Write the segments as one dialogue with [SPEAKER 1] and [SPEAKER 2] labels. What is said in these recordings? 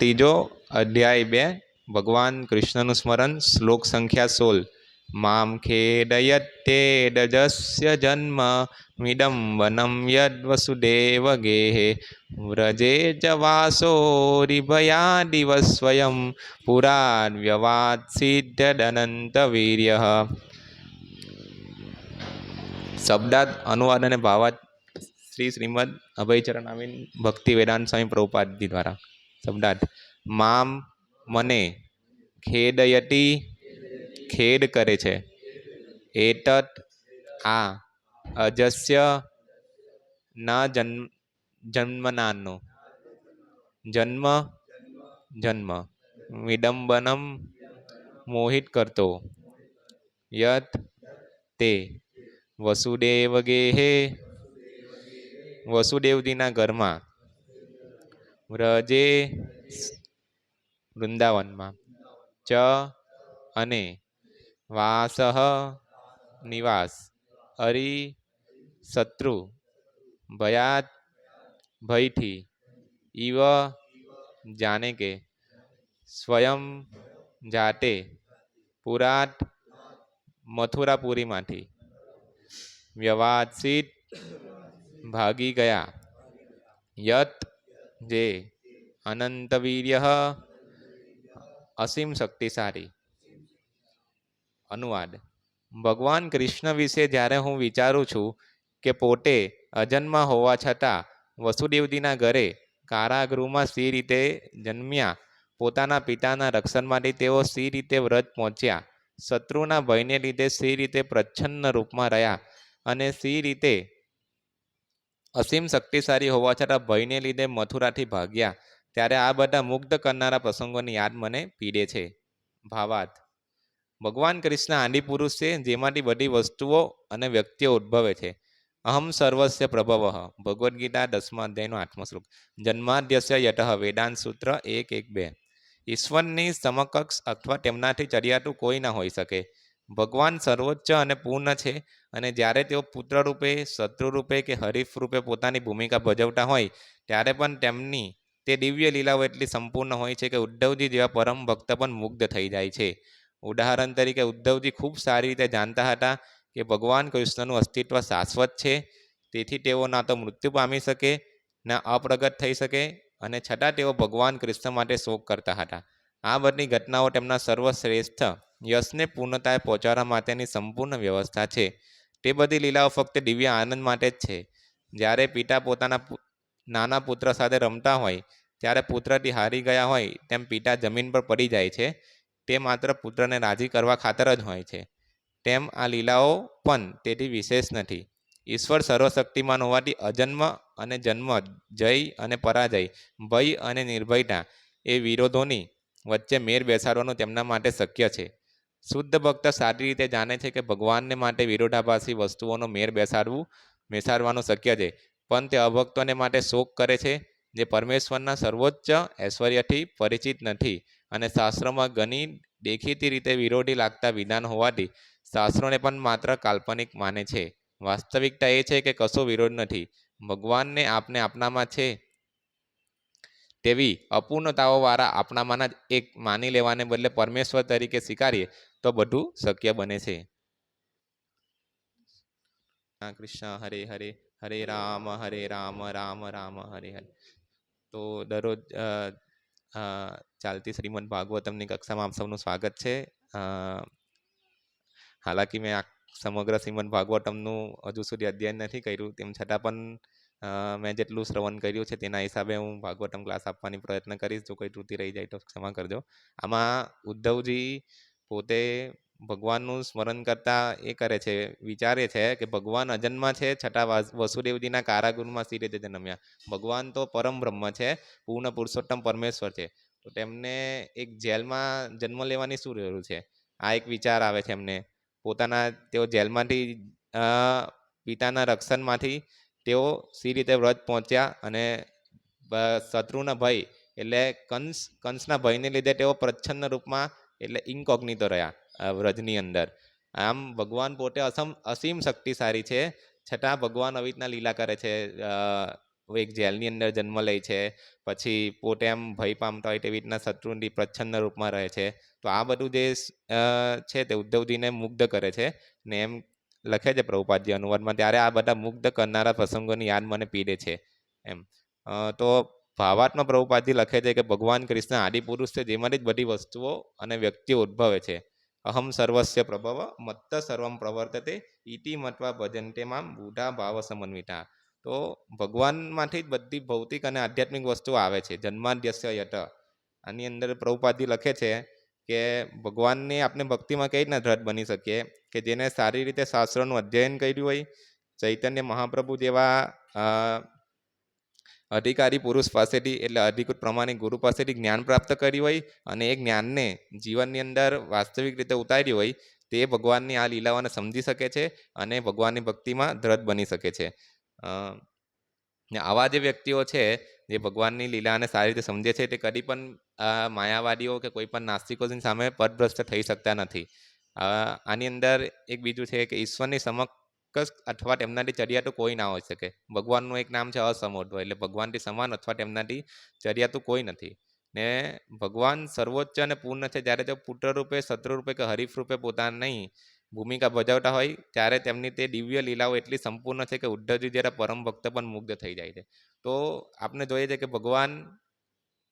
[SPEAKER 1] ત્રીજો અધ્યાય બે, ભગવાન કૃષ્ણનું સ્મરણ, શ્લોક સંખ્યા સોળ. મામ ખેદયત્તે દજસ્ય જન્મ, મિદમ વનમ યદ વસુદેવ ગેહે વ્રજે ચ વાસો રિભયા સ્વયં પુરાડ વ્યવાત સિદ્ધદનંત વીર્ય. શબ્દાર્થ, અનુવાદ અને ભાવાર્થ શ્રી શ્રીમદ અભયચરણ આમીન ભક્તિ વેદાંત સ્વામી પ્રભુપાદજી દ્વારા. શબ્દાર્થ. મામ મને ખેડયતી ખેડ કરે છે. એતત આ અજસ્ય ન જન્મ, જન્મનાનો. જન્મ જન્મ. વિડંબનમ મોહિત કરતો. યત તે વસુદેવ ગેહે વસુદેવજીના ઘરમાં વ્રજે વૃંદાવનમાં ચ અને વાસહ નિવાસ. અરી શત્રુ ભયાત ભયથી ઇવ જાણે કે સ્વયં જાતે પુરાટ મથુરાપુરીમાંથી વ્યવાસિત ભાગી ગયા. યત જે અનંત વીર્ય અસીમ શક્તિશાળી. અનુવાદ. ભગવાન કૃષ્ણ વિશે જ્યારે હું વિચારું છું કે પોતે અજન્મ હોવા છતાં વસુદેવજીના ઘરે કારાગૃહમાં સી રીતે જન્મ્યા, પોતાના પિતાના રક્ષણ માટે તેઓ સી રીતે વ્રત પહોંચ્યા, શત્રુના ભયને લીધે સી રીતે પ્રચ્છન્ન રૂપમાં રહ્યા અને સી રીતે અસીમ શક્તિશાળી હોવા છતાં ભયને લીધે મથુરાથી ભાગ્યા, ત્યારે આ બધા મુગ્ધ કરનારા પ્રસંગોની યાદ મને પીડે છે. ભાવાર્થ. ભગવાન કૃષ્ણ આદિ પુરુષ છે, જેમાંથી બધી વસ્તુઓ અને વ્યક્તિઓ ઉદ્ભવે છે. અહમ સર્વસ્ય પ્રભવ. ભગવદ્ ગીતા દસમા અધ્યાયનો આઠમો શ્લોક. જન્માદ્યસ્ય યતઃ વેદાંત સૂત્ર એક એક બે. ઈશ્વરની સમકક્ષ અથવા તેમનાથી ચડિયાતું કોઈ ના હોઈ શકે. ભગવાન સર્વોચ્ચ અને પૂર્ણ છે. અને જ્યારે તેઓ પુત્ર રૂપે શત્રુ રૂપે કે હરીફ રૂપે પોતાની ભૂમિકા ભજવતા હોય, ત્યારે પણ તેમની તે દિવ્ય લીલાઓ એટલી સંપૂર્ણ હોય છે કે ઉદ્ધવજી જેવા પરમ ભક્ત પણ મુગ્ધ થઈ જાય છે. ઉદાહરણ તરીકે, ઉદ્ધવજી ખૂબ સારી રીતે જાણતા હતા કે ભગવાન કૃષ્ણનું અસ્તિત્વ શાશ્વત છે. તેથી તેઓ ના તો મૃત્યુ પામી શકે, ના અપ્રગટ થઈ શકે અને છતાં તેઓ ભગવાન કૃષ્ણ માટે શોક કરતા હતા. આ બધી ઘટનાઓ તેમના સર્વશ્રેષ્ઠ યશને પૂર્ણતાએ પહોંચાડવા માટેની સંપૂર્ણ વ્યવસ્થા છે. તે બધી લીલાઓ ફક્ત દિવ્ય આનંદ માટે જ છે. જ્યારે પિતા પોતાના નાના પુત્ર સાથે રમતા હોય, ત્યારે પુત્રથી હારી ગયા હોય, તેમ પિતા જમીન પર પડી જાય છે. તે માત્ર પુત્રને રાજી કરવા ખાતર જ હોય છે. તેમ આ લીલાઓ પણ તેથી વિશેષ નથી. ઈશ્વર સર્વશક્તિમાન હોવાથી અજન્મ અને જન્મ, જય અને પરાજય, ભય અને નિર્ભયતા એ વિરોધોની વચ્ચે મેર બેસાડવાનું તેમના માટે શક્ય છે. શુદ્ધ ભક્ત સારી રીતે જાણે છે કે ભગવાનને માટે વિરોધાભાસી વસ્તુઓનો મેર બેસાડવું, બેસાડવાનું શક્ય છે. પણ તે અભક્તોને માટે શોક કરે છે, જે પરમેશ્વરના સર્વોચ્ચ ઐશ્વર્યથી પરિચિત નથી અને શાસ્ત્રોમાં ઘણી દેખીતી રીતે વિરોધી લાગતા વિધાન હોવાથી શાસ્ત્રોને પણ માત્ર કાલ્પનિક માને છે. વાસ્તવિકતા એ છે કે કશો વિરોધ નથી. ભગવાનને આપને આપનામાં છે. તેવી અપૂર્ણતાઓવાળા આપણામાંના જ એક માની લેવાને બદલે પરમેશ્વર તરીકે સ્વીકારીએ તો બધું શક્ય બને છે. કૃષ્ણ, હરે હરે હરે રામ હરે રામ રામ રામ, હરે હરે. તો દરરોજ ચાલતી શ્રીમદ ભાગવતમની કક્ષામાં આપ સૌનું સ્વાગત છે. હાલાકી મેં આ સમગ્ર શ્રીમદ ભાગવતમનું હજુ સુધી અધ્યયન નથી કર્યું. તેમ છતાં પણ મેં જેટલું શ્રવણ કર્યું છે તેના હિસાબે હું ભાગવતમ ક્લાસ આપવાની પ્રયત્ન કરીશ. જો કોઈ ત્રુટિ રહી જાય તો ક્ષમા કરજો. આમાં ઉદ્ધવજી પોતે ભગવાનનું સ્મરણ કરતા એ કરે છે, વિચારે છે કે ભગવાન અજન્મા છે, છતાં વસુદેવજીના કારાગૃહમાં સી રીતે જન્મ્યા. ભગવાન તો પરમ બ્રહ્મ છે, પૂર્ણ પુરુષોત્તમ પરમેશ્વર છે. તો તેમને એક જેલમાં જન્મ લેવાની શું જરૂર છે? આ એક વિચાર આવે છે એમને. પોતાના, તેઓ જેલમાંથી પિતાના રક્ષણમાંથી તેઓ સી રીતે વ્રત પહોંચ્યા અને શત્રુના ભય એટલે કંસ, કંસના ભયને લીધે તેઓ પ્રચ્છન્ન રૂપમાં એટલે ઇન્કોગ્નિતો રહ્યા વ્રજની અંદર. આમ ભગવાન પોતે અસમ, અસીમ શક્તિશાળી છે. છતાં ભગવાન આવી રીતના લીલા કરે છે એક જેલની અંદર જન્મ લે છે, પછી પોતે આમ ભય પામતા હોય તેવી રીતના શત્રુની પ્રચ્છન્ન રૂપમાં રહે છે. તો આ બધું જે છે તે ઉદ્ધવજીને મુગ્ધ કરે છે ને એમ લખે છે પ્રભુપાદજી અનુવાદમાં. ત્યારે આ બધા મુગ્ધ કરનારા પ્રસંગોની યાદ મને પીડે છે એમ. તો ભાવાત્મા પ્રભુપાદજી લખે છે કે ભગવાન કૃષ્ણ આદિપુરુષ છે, જેમાંથી જ બધી વસ્તુઓ અને વ્યક્તિઓ ઉદ્ભવે છે. અહમ સર્વસ્ય પ્રભવ, મત્ત સર્વમ પ્રવર્તતે ઇતિ મત્વા ભજનતે માં બુઢા ભાવ સમન્વિતા. તો ભગવાનમાંથી જ બધી ભૌતિક અને આધ્યાત્મિક વસ્તુઓ આવે છે. જન્માદ્યસ્ય યટ આની અંદર પ્રભુપાદજી લખે છે કે ભગવાનને આપણે ભક્તિમાં કઈ રીતના દ્રઢ બની શકીએ? કે જેને સારી રીતે શાસ્ત્રોનું અધ્યયન કર્યું હોય, ચૈતન્ય મહાપ્રભુ જેવા અધિકારી પુરુષ પાસેથી એટલે અધિકૃત પ્રમાણે ગુરુ પાસેથી જ્ઞાન પ્રાપ્ત કર્યું હોય અને એ જ્ઞાનને જીવનની અંદર વાસ્તવિક રીતે ઉતાર્યું હોય, તે ભગવાનની આ લીલાઓને સમજી શકે છે અને ભગવાનની ભક્તિમાં દ્રઢ બની શકે છે. આવા જે વ્યક્તિઓ છે, જે ભગવાનની લીલાને સારી રીતે સમજે છે, તે કદી પણ માયાવાદીઓ કે કોઈ પણ નાસ્તિકોની સામે પદભ્રષ્ટ થઈ શકતા નથી. આની અંદર એક બીજું છે કે ઈશ્વરની સમકક્ષ અથવા તેમનાથી ચડિયાતું કોઈ ના હોઈ શકે. ભગવાનનું એક નામ છે અસમોઢ એટલે ભગવાનથી સમાન અથવા તેમનાથી ચડિયાતું કોઈ નથી. ને ભગવાન સર્વોચ્ચ અને પૂર્ણ છે, જ્યારે તેઓ પુત્ર રૂપે શત્રુ રૂપે કે હરીફ રૂપે પોતાની ભૂમિકા ભજવતા હોય, ત્યારે તેમની તે દિવ્ય લીલાઓ એટલી સંપૂર્ણ છે કે ઉદ્ધવજી જ્યારે પરમ ભક્ત પણ મુગ્ધ થઈ જાય છે. તો આપણે જોઈએ છે કે ભગવાન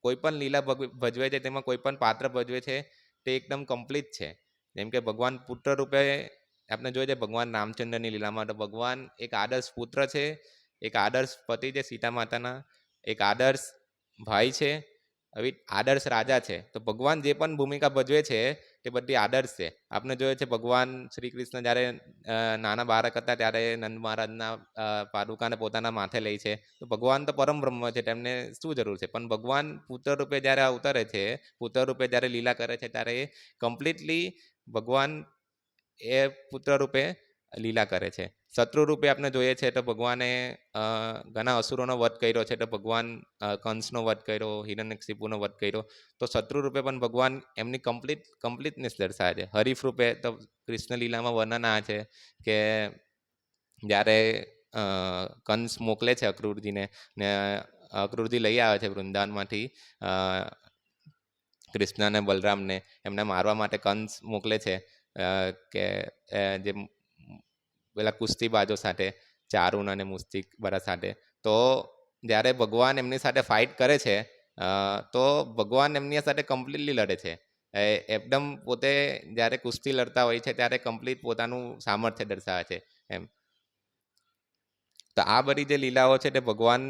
[SPEAKER 1] કોઈ પણ લીલા ભજવે છે, તેમાં કોઈ પણ પાત્ર ભજવે છે, તે એકદમ કમ્પ્લીટ છે. જેમ કે ભગવાન પુત્ર રૂપે આપણે જોઈએ છે ભગવાન રામચંદ્રની લીલામાં તો ભગવાન એક આદર્શ પુત્ર છે, એક આદર્શ પતિ છે સીતા માતાના, એક આદર્શ ભાઈ છે હવે આદર્શ રાજા છે. તો ભગવાન જે પણ ભૂમિકા ભજવે છે તે બધી આદર્શ છે. આપણે જોઈએ છે ભગવાન શ્રી કૃષ્ણ જ્યારે નાના બાળક હતા ત્યારે નંદ મહારાજના પાદુકાને પોતાના માથે લે છે. તો ભગવાન તો પરમ બ્રહ્મ છે, તેમને શું જરૂર છે? પણ ભગવાન પુત્ર રૂપે જ્યારે અવતરે છે, પુત્ર રૂપે જ્યારે લીલા કરે છે ત્યારે એ કમ્પ્લીટલી ભગવાન એ પુત્ર રૂપે લીલા કરે છે. શત્રુ રૂપે આપણે જોઈએ છે તો ભગવાને ઘણા અસુરોનો વધ કર્યો છે. તો ભગવાન કંસનો વધ કર્યો હિરણ્યક્ષિપુનો વધ કર્યો. તો શત્રુ રૂપે પણ ભગવાન એમની કમ્પ્લીટ, કમ્પ્લીટનેસ દર્શાવે છે. હરીફ રૂપે તો કૃષ્ણ લીલામાં વર્ણન આ છે કે જ્યારે કંસ મોકલે છે અક્રૂરજીને ને અક્રૂરજી લઈ આવે છે વૃંદાવનમાંથી કૃષ્ણ અને બલરામને, એમને મારવા માટે કંસ મોકલે છે. કે જે પેલા પેલા કુસ્તીબાજો સાથે, ચારુન અને મુસ્તિક બધા સાથે, તો જ્યારે ભગવાન એમની સાથે ફાઇટ કરે છે તો ભગવાન એમની સાથે કમ્પ્લીટલી લડે છે. એકદમ પોતે જ્યારે કુસ્તી લડતા હોય છે, ત્યારે કમ્પ્લીટ પોતાનું સામર્થ્ય દર્શાવે છે, એમ. તો આ બધી જે લીલાઓ છે તે ભગવાન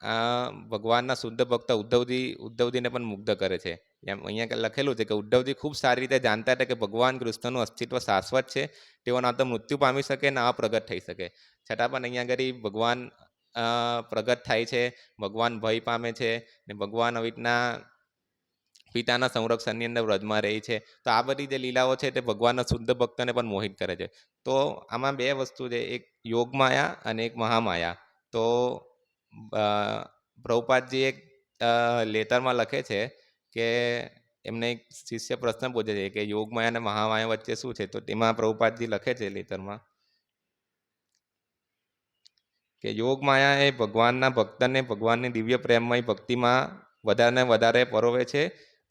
[SPEAKER 1] આ ભગવાનના શુદ્ધ ભક્ત ઉદ્ધવજી, ઉદ્ધવજીને પણ મુગ્ધ કરે છે. એમ અહીંયા લખેલું છે કે ઉદ્ધવજી ખૂબ સારી રીતે જાણતા હતા કે ભગવાન કૃષ્ણનું અસ્તિત્વ શાશ્વત છે. તેઓ ના તો મૃત્યુ પામી શકે ના પ્રગટ થઈ શકે. છતાં પણ અહીંયા આગળ ભગવાન પ્રગટ થાય છે. ભગવાન ભય પામે છે ને ભગવાન આવી રીતના પિતાના સંરક્ષણની અંદર વ્રજમાં રહે છે. તો આ બધી જે લીલાઓ છે તે ભગવાનના શુદ્ધ ભક્તને પણ મોહિત કરે છે. તો આમાં બે વસ્તુ છે. એક યોગ માયા અને એક મહામાયા. તો પ્રભુપાદજી એક લેતરમાં લખે છે કે એમને એક શિષ્ય પ્રશ્ન પૂછે છે કે યોગમાયા અને મહામાયા વચ્ચે શું છે? તો તેમાં પ્રભુપાદજી લખે છે લેટરમાં કે યોગ માયા એ ભગવાનના ભક્તને ભગવાનની દિવ્ય પ્રેમમય ભક્તિમાં વધારે વધારે પરોવે છે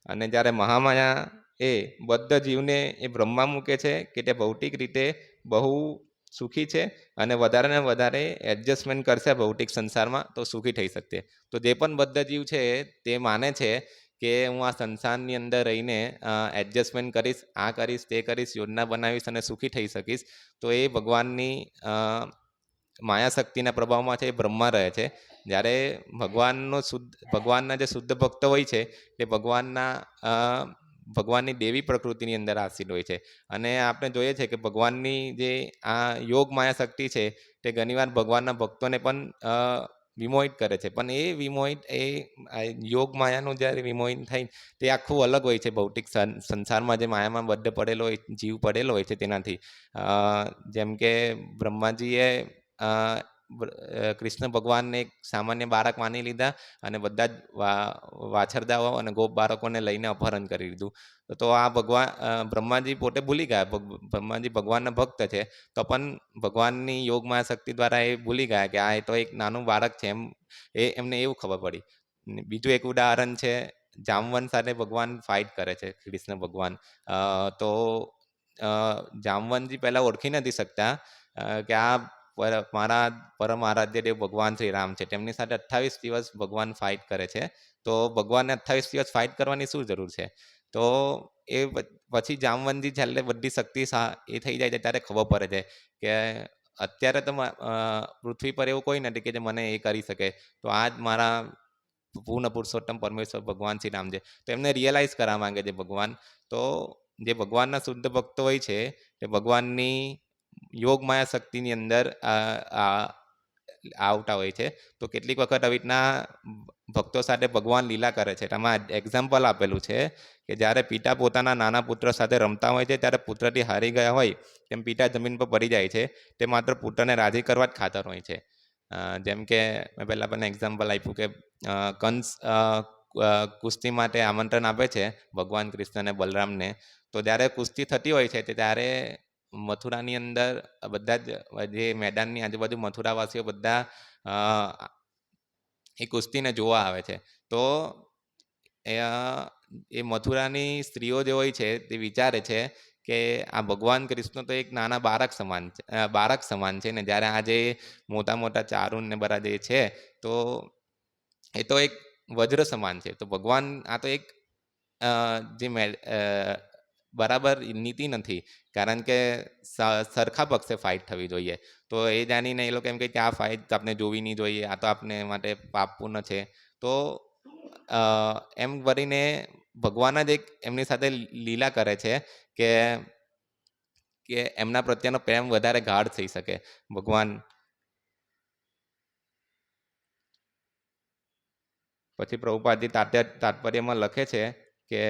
[SPEAKER 1] અને જ્યારે મહામાયા એ બદ્ધ જીવને એ બ્રહ્મા મૂકે છે કે તે ભૌતિક રીતે બહુ સુખી છે અને વધારે ને વધારે એડજસ્ટમેન્ટ કરશે ભૌતિક સંસારમાં, તો સુખી થઈ શકશે. તો જે પણ બદ્ધ જીવ છે, તે માને છે કે હું આ સંસારની અંદર રહીને એડજસ્ટમેન્ટ કરીશ, આ કરીશ, તે કરીશ, યોજના બનાવીશ અને સુખી થઈ શકીશ. તો એ ભગવાનની માયાશક્તિના માયા શક્તિના પ્રભાવમાં છે, એ બ્રહ્મા રહે છે. જ્યારે ભગવાનનો શુદ્ધ, ભગવાનના જે શુદ્ધ ભક્ત હોય છે, તે ભગવાનના ભગવાનની દેવી પ્રકૃતિની અંદર આસીન હોય છે. અને આપણે જોઈએ છે કે ભગવાનની જે આ યોગ માયા શક્તિ છે, તે ઘણીવાર ભગવાનના ભક્તોને પણ વિમોહિત કરે છે. પણ એ વિમોહિત, એ યોગ માયાનું જ્યારે વિમોહિત થાય, તે આખું અલગ હોય છે. ભૌતિક સંસારમાં જે માયામાં બદ્ધ પડેલો હોય, જીવ પડેલો હોય છે તેનાથી. જેમ કે બ્રહ્માજીએ કૃષ્ણ ભગવાનને એક સામાન્ય બાળક માની લીધા અને બધા જ વાછરદાઓ અને ગોપ બાળકોને લઈને અપહરણ કરી લીધું. તો આ ભગવાન બ્રહ્માજી પોતે ભૂલી ગયા. બ્રહ્માજી ભગવાનના ભક્ત છે. તો પણ ભગવાનની યોગમાં શક્તિ દ્વારા એ ભૂલી ગયા કે આ એ તો એક નાનું બાળક છે એમ, એ એમને એવું ખબર પડી. બીજું એક ઉદાહરણ છે જામવંત સાથે ભગવાન ફાઇટ કરે છે, કૃષ્ણ ભગવાન. તો જામવનજી પહેલાં ઓળખી નથી શકતા કે આ પર મારા, પરમ આરાધ્ય દેવ ભગવાન શ્રી રામ છે. તેમની સાથે અઠ્ઠાવીસ દિવસ ભગવાન ફાઇટ કરે છે. તો ભગવાનને અઠ્ઠાવીસ દિવસ ફાઇટ કરવાની શું જરૂર છે? તો એ પછી જામવંતી છેલ્લે બધી શક્તિ એ થઈ જાય છે ત્યારે ખબર પડે છે કે અત્યારે તો પૃથ્વી પર એવું કોઈ નથી કે જે મને એ કરી શકે. તો આ જ મારા પૂર્ણ પુરુષોત્તમ પરમેશ્વર ભગવાન શ્રી રામ છે. તો એમને રિયલાઇઝ કરવા માંગે છે ભગવાન. તો જે ભગવાનના શુદ્ધ ભક્તો હોય છે, તે ભગવાનની યોગ માયા શક્તિની અંદર આવતા હોય છે. તો કેટલીક વખત આવી રીતના ભક્તો સાથે ભગવાન લીલા કરે છે. તેમાં એક્ઝામ્પલ આપેલું છે કે જ્યારે પિતા પોતાના નાના પુત્ર સાથે રમતા હોય છે, ત્યારે પુત્રથી હારી ગયા હોય તેમ પિતા જમીન પર પડી જાય છે. તે માત્ર પુત્રને રાજી કરવા જ ખાતર હોય છે. જેમ કે મેં પહેલાં પણ એક્ઝામ્પલ આપ્યું કે કંસ કુસ્તી માટે આમંત્રણ આપે છે ભગવાન કૃષ્ણને, બલરામને. તો જ્યારે કુસ્તી થતી હોય છે, તે ત્યારે મથુરાની અંદર બધા જ જે મેદાનની આજુબાજુ મથુરાવાસીઓ બધા એ કુસ્તીને જોવા આવે છે. તો એ મથુરાની સ્ત્રીઓ જે હોય છે તે વિચારે છે કે આ ભગવાન કૃષ્ણ તો એક નાના બાળક સમાન છે બાળક સમાન છે ને જ્યારે આ જે મોટા મોટા ચારુન ને બધા જે છે તો એ તો એક વજ્ર સમાન છે. તો ભગવાન આ તો એક જે બરાબર નીતિ નથી. કારણ કે સરખા પક્ષે ફાઇટ થવી જોઈએ. તો એ જાણીને એ લોકો એમ કે આ ફાઇટ આપણે જોવી નહીં જોઈએ, આ તો આપણે માટે પાપપૂર્ણ છે. તો એમ કરીને ભગવાન જ એક એમની સાથે લીલા કરે છે કે કે એમના પ્રત્યેનો પ્રેમ વધારે ગાઢ થઈ શકે. ભગવાન પછી પ્રભુપાદજી તાત્પર્યમાં લખે છે કે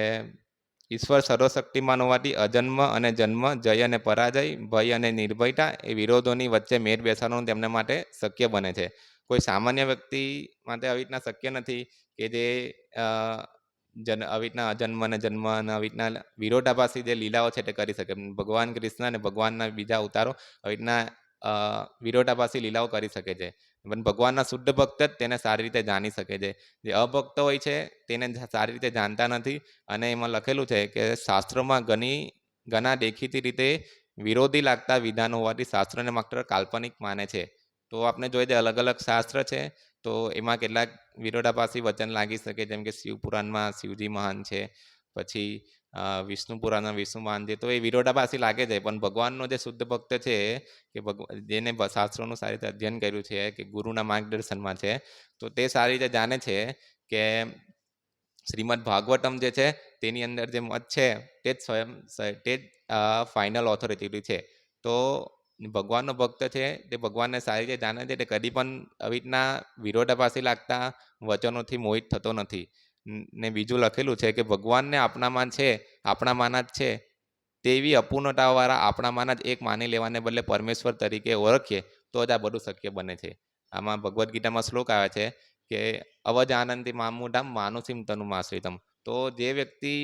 [SPEAKER 1] ઈશ્વર સર્વશક્તિમાન હોવાથી અજન્મ અને જન્મ, જય અને પરાજય, ભય અને નિર્ભયતા એ વિરોધોની વચ્ચે મેળ બેસાડવાનું તેમના માટે શક્ય બને છે. કોઈ સામાન્ય વ્યક્તિ માટે આવી રીતના શક્ય નથી કે જે જન, આવી રીતના અજન્મ અને જન્મ અને આવી રીતના વિરોધાભાસી જે લીલાઓ છે તે કરી શકે. ભગવાન કૃષ્ણ અને ભગવાનના બીજા અવતારો આવી રીતના વિરોધાભાસી લીલાઓ કરી શકે છે. પણ ભગવાનના શુદ્ધ ભક્ત જ તેને સારી રીતે જાણી શકે છે. જે અભક્ત હોય છે, તેને સારી રીતે જાણતા નથી. અને એમાં લખેલું છે કે શાસ્ત્રોમાં ઘણી ઘણા દેખીતી રીતે વિરોધી લાગતા વિધાનો હોવાથી શાસ્ત્રને માત્ર કાલ્પનિક માને છે. તો આપણે જોઈએ છે અલગ અલગ શાસ્ત્ર છે. તો એમાં કેટલાક વિરોધાભાસી વચન લાગી શકે. જેમ કે શિવ પુરાણમાં શિવજી મહાન છે. પછી અ, વિષ્ણુ પુરાણમાં છે તો એ વિરોધાભાસી લાગે છે પણ ભગવાનનો જે શુદ્ધ ભક્ત છે કે ભગવાન જેને શાસ્ત્રોનું સારી રીતે અધ્યયન કર્યું છે કે ગુરુના માર્ગદર્શનમાં છે તો તે સારી રીતે જાણે છે કે શ્રીમદ ભાગવતમ જે છે તેની અંદર જે મત છે તે જ સ્વયં તે જ ફાઇનલ ઓથોરિટી છે. તો ભગવાનનો ભક્ત છે તે ભગવાનને સારી રીતે જાણે છે તે કદી પણ આવી રીતના વિરોધાભાસી લાગતા વચનોથી મોહિત થતો નથી. ન- બીજું લખેલું છે કે ભગવાનને આપણામાં છે, આપણામાંના જ છે, તેવી અપૂર્ણતાવાળા આપણામાંના જ એક માની લેવાને બદલે પરમેશ્વર તરીકે ઓળખીએ તો જ આ બધું શક્ય બને છે. આમાં ભગવદ્ ગીતામાં શ્લોક આવે છે કે, અવજ આનંદી મામુધામ માનુસિમ તનુ માશ્રિતમ તો જે વ્યક્તિ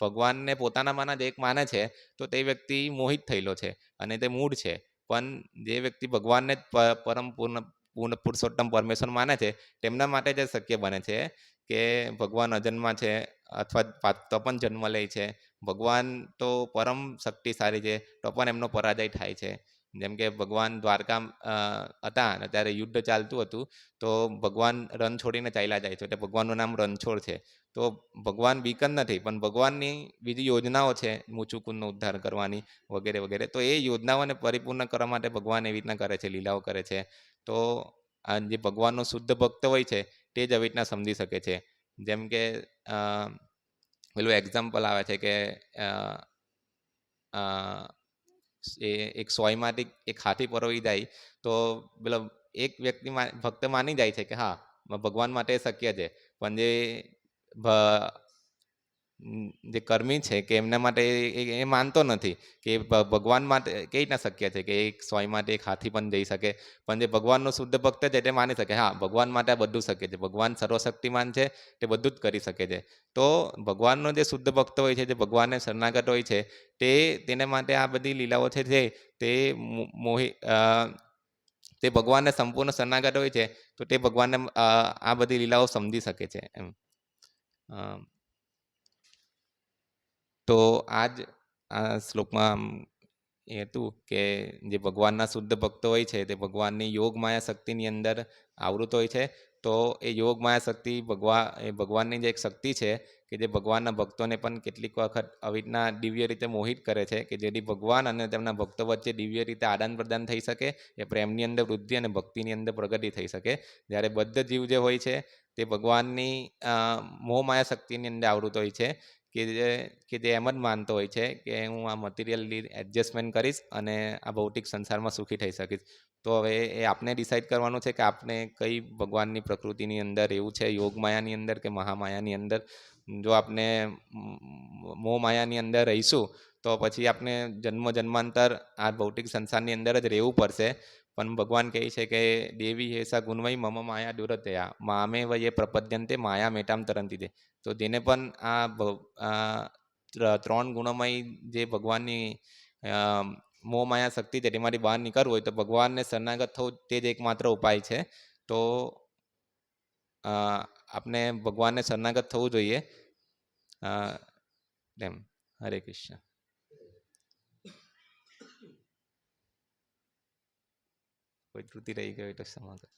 [SPEAKER 1] ભગવાનને પોતાનામાંના જ એક માને છે, તો તે વ્યક્તિ મોહિત થયેલો છે અને તે મૂળ છે. પણ જે વ્યક્તિ ભગવાનને જ પરમપૂર્ણ પરમ પૂર્ણ પૂર્ણ પુરુષોત્તમ પરમેશ્વર માને છે, તેમના માટે જ શક્ય બને છે કે ભગવાન અજન્મા છે અથવા તો પણ જન્મ લે છે. ભગવાન તો પરમ શક્તિશાળી છે, તો પણ એમનો પરાજય થાય છે. જેમ કે ભગવાન દ્વારકા હતા અને ત્યારે યુદ્ધ ચાલતું હતું, તો ભગવાન રણ છોડીને ચાલ્યા જાય છે. એટલે ભગવાનનું નામ રણછોડ છે. તો ભગવાન બીકન નથી, પણ ભગવાનની બીજી યોજનાઓ છે મુચુકુંદનો ઉદ્ધાર કરવાની વગેરે વગેરે. તો એ યોજનાઓને પરિપૂર્ણ કરવા માટે ભગવાન એવી રીતના કરે છે, લીલાઓ કરે છે. તો આ જે ભગવાનનો શુદ્ધ ભક્ત હોય છે, તે જ આવી રીતના સમજી શકે છે. જેમ કે પેલું એક્ઝામ્પલ આવે છે કે એ એક સોયમાંથી એક હાથી પરોવી જાય, તો પેલો એક વ્યક્તિ ભક્ત માની જાય છે કે હા, ભગવાન માટે શક્ય છે. પણ જે જે કર્મી છે કે એમના માટે એ- માનતો નથી કે ભગવાન માટે કઈ રીતના શક્ય છે કે એક સ્વાય માટે એક હાથી પણ જઈ શકે. પણ જે ભગવાનનો શુદ્ધ ભક્ત છે તે માની શકે, હા, ભગવાન માટે આ બધું શક્ય છે. ભગવાન સર્વશક્તિમાન છે તે બધું જ કરી શકે છે. તો ભગવાનનો જે શુદ્ધ ભક્ત હોય છે, જે ભગવાનને શરણાગત હોય છે, તે તેને માટે આ બધી લીલાઓ છે તે મોહી તે ભગવાનને સંપૂર્ણ શરણાગત હોય છે, તો તે ભગવાનને આ બધી લીલાઓ સમજી શકે છે એમ. તો આજ આ શ્લોકમાં એ હતું કે જે ભગવાનના શુદ્ધ ભક્તો હોય છે, તે ભગવાનની યોગ માયા શક્તિની અંદર આવૃત હોય છે, તો એ યોગ માયા શક્તિ ભગવાન એ ભગવાનની જે એક શક્તિ છે કે જે ભગવાનના ભક્તોને પણ કેટલીક વખત આવી રીતના દિવ્ય રીતે મોહિત કરે છે કે જેથી ભગવાન અને તેમના ભક્તો વચ્ચે દિવ્ય રીતે આદાન પ્રદાન થઈ શકે, એ પ્રેમની અંદર વૃદ્ધિ અને ભક્તિની અંદર પ્રગતિ થઈ શકે. જ્યારે બદ્ધ જીવ જે હોય છે, તે ભગવાનની મોહ માયા શક્તિની અંદર આવૃત હોય છે કે જે કે જે એમ જ માનતો હોય છે કે હું આ મટીરિયલી એડજસ્ટમેન્ટ કરીશ અને આ ભૌતિક સંસારમાં સુખી થઈ શકીશ. તો હવે એ આપને ડિસાઈડ કરવાનું છે કે આપને કઈ ભગવાનની પ્રકૃતિની અંદર એવું છે યોગ માયાની અંદર કે મહામાયાની અંદર? જો આપને મોહ માયાની અંદર રહીશું, તો પછી આપણે જન્મ જન્માંતર આ ભૌતિક સંસારની અંદર જ રહેવું પડશે. પણ ભગવાન કહે છે કે, દેવી હેસા ગુણમય મમ માયા દુરતયા મામે વયે પ્રપદ્યંતે માયા મેટામ તરંતી દે. તો જેને પણ આ ત્રણ ગુણમય જે ભગવાનની મોહ માયા શક્તિ છે તેમાંથી બહાર નીકળવું હોય તો ભગવાનને શરણાગત થવું તે જ એકમાત્ર ઉપાય છે. તો આપણે ભગવાનને શરણાગત થવું જોઈએ. એમ હરે કૃષ્ણ. કોઈ ત્રુટિ રહી ગઈ હોય તો ક્ષમા કરો